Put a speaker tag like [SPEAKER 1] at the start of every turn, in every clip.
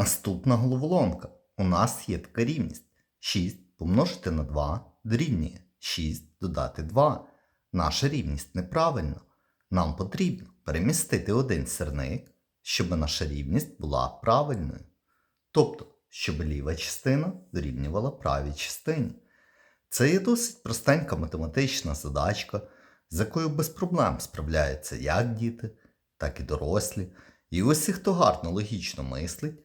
[SPEAKER 1] Наступна головоломка. У нас є така рівність. 6 помножити на 2 дорівнює 6 додати 2. Наша рівність неправильна. Нам потрібно перемістити один сірник, щоб наша рівність була правильною. Тобто, щоб ліва частина дорівнювала правій частині. Це є досить простенька математична задачка, з якою без проблем справляються як діти, так і дорослі. І усі, хто гарно логічно мислить,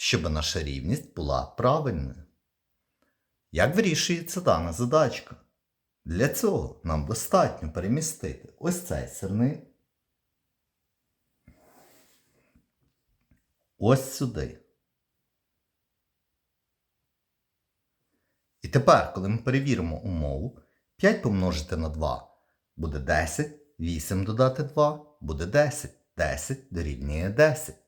[SPEAKER 1] щоб наша рівність була правильною. Як вирішується дана задачка? Для цього нам достатньо перемістити ось цей сірник ось сюди. І тепер, коли ми перевіримо умову, 5 помножити на 2 буде 10, 8 додати 2 буде 10, 10 дорівнює 10.